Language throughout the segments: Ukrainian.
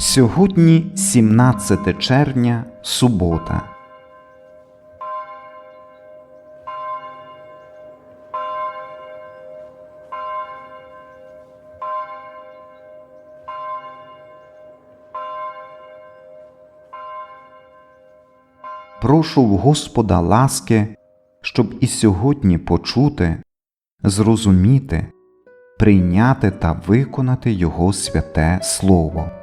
Сьогодні 17 червня, субота. Прошу в Господа ласки, щоб і сьогодні почути, зрозуміти, прийняти та виконати Його святе Слово.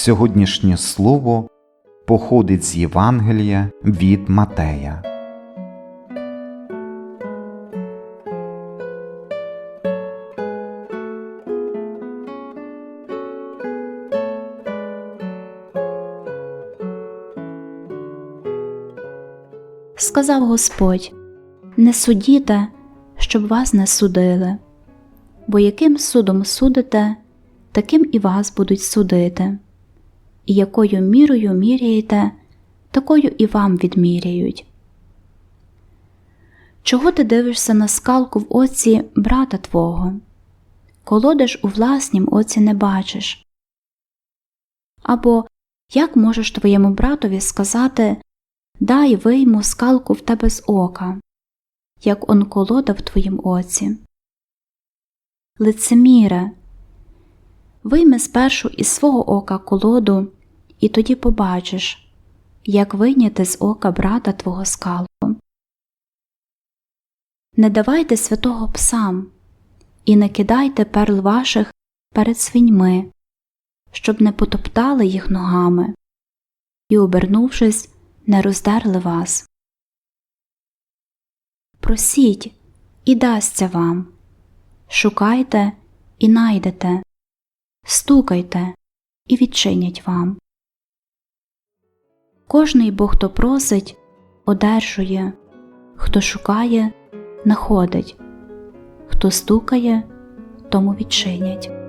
Сьогоднішнє слово походить з Євангелія від Матея. Сказав Господь Не судіте, щоб вас не судили, бо яким судом судите, таким і вас будуть судити, і якою мірою міряєте, такою і вам відміряють. Чого ти дивишся на скалку в оці брата твого, колоди ж у власнім оці не бачиш? Або як можеш твоєму братові сказати Дай вийму скалку в тебе з ока, як он колода в твоїм оці. Лицеміре, вийми спершу із свого ока колоду, і тоді побачиш, як вийняти з ока брата твого скалку. Не давайте святого псам, і не кидайте перл ваших перед свиньми, щоб не потоптали їх ногами, і, обернувшись, не роздерли вас. Просіть і дасться вам, шукайте і найдете, стукайте і відчинять вам. Кожний бо хто просить, одержує, хто шукає, находить, хто стукає, тому відчинять.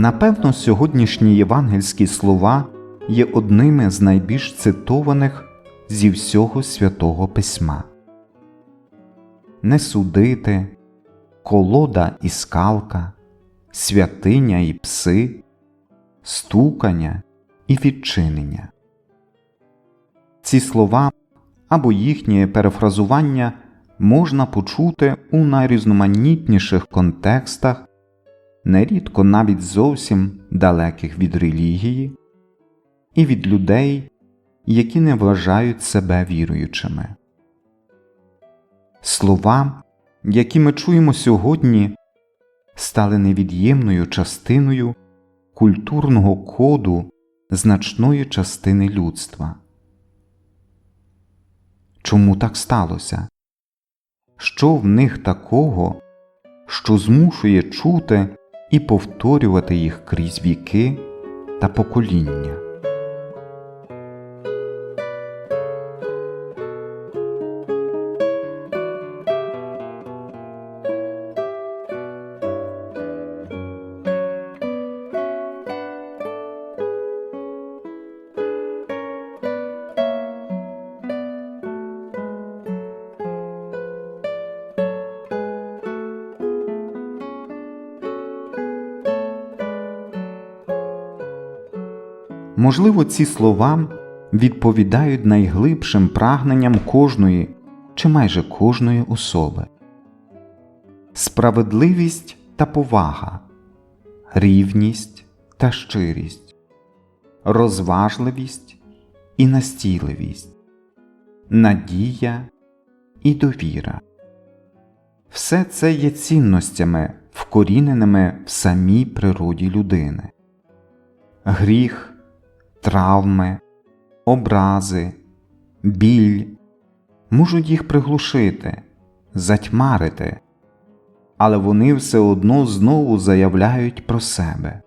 Напевно, сьогоднішні євангельські слова є одними з найбільш цитованих зі всього святого письма. Не судити, колода і скалка, святиня і пси, стукання і відчинення. Ці слова або їхнє перефразування можна почути у найрізноманітніших контекстах нерідко навіть зовсім далеких від релігії і від людей, які не вважають себе віруючими. Слова, які ми чуємо сьогодні, стали невід'ємною частиною культурного коду значної частини людства. Чому так сталося? Що в них такого, що змушує чути і повторювати їх крізь віки та покоління. Можливо, ці слова відповідають найглибшим прагненням кожної чи майже кожної особи справедливість та повага, рівність та щирість, розважливість і настійливість, надія і довіра. Все це є цінностями, вкоріненими в самій природі людини. Гріх травми, образи, біль можуть їх приглушити, затьмарити, але вони все одно знову заявляють про себе.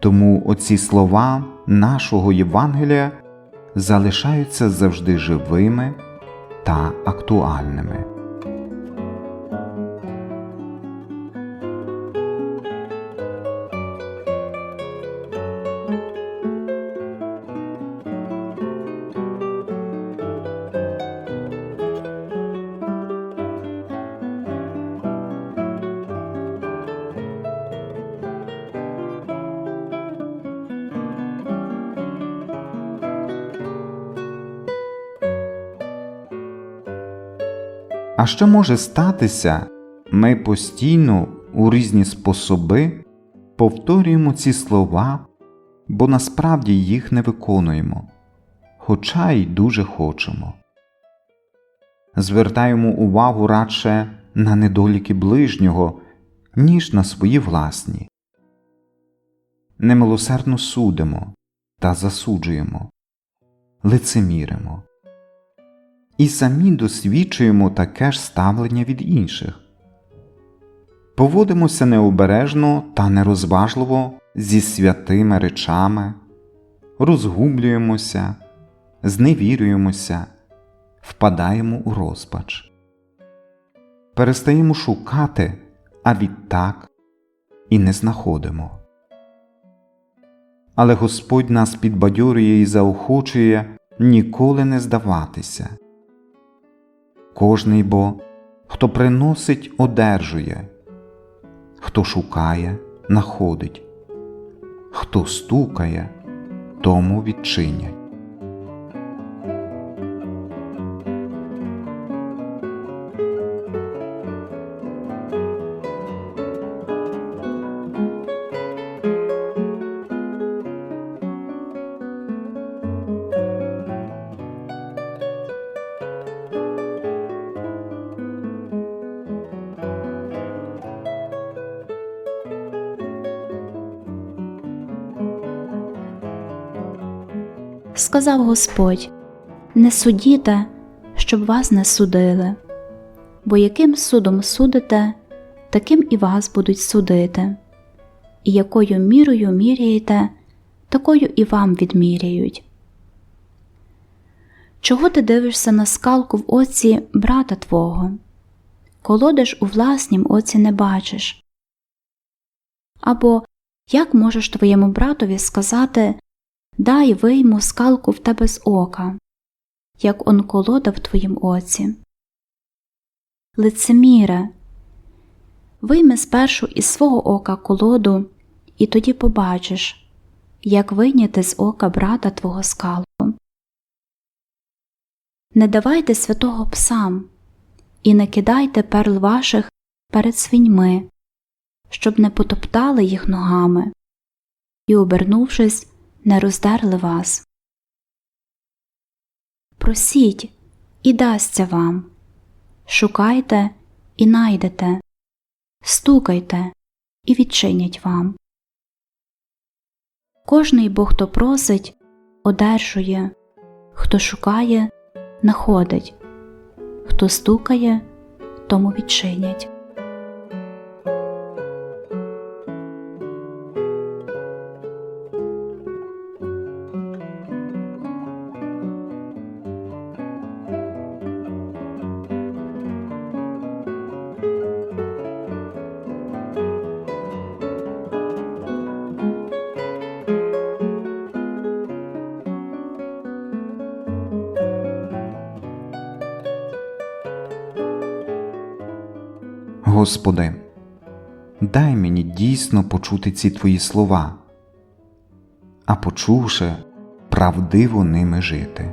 Тому оці слова нашого Євангелія залишаються завжди живими та актуальними. А що може статися, ми постійно у різні способи повторюємо ці слова, бо насправді їх не виконуємо, хоча й дуже хочемо. Звертаємо увагу радше на недоліки ближнього, ніж на свої власні. Немилосердно судимо та засуджуємо, лицеміримо і самі досвідчуємо таке ж ставлення від інших. Поводимося необережно та нерозважливо зі святими речами, розгублюємося, зневірюємося, впадаємо у розпач, перестаємо шукати, а відтак і не знаходимо. Але Господь нас підбадьорює і заохочує ніколи не здаватися. Кожний бо, хто приносить, одержує, хто шукає, находить, хто стукає, тому відчинять. Сказав Господь Не судіте, щоб вас не судили, бо яким судом судите, таким і вас будуть судити, і якою мірою міряєте, такою і вам відміряють. Чого ти дивишся на скалку в оці брата твого? Колодиш у власнім оці не бачиш. Або як можеш твоєму братові сказати Дай вийму скалку в тебе з ока, як он колода в твоїм оці. Лицеміре, вийми спершу із свого ока колоду, і тоді побачиш, як вийняти з ока брата твого скалку. Не давайте святого псам і не кидайте перл ваших перед свиньми, щоб не потоптали їх ногами, і, обернувшись, не роздерли вас. Просіть і дасться вам, шукайте і найдете, стукайте і відчинять вам. Кожний бо хто просить, одержує, хто шукає, находить, хто стукає, тому відчинять. Господи, дай мені дійсно почути ці Твої слова, а почувши, правдиво ними жити.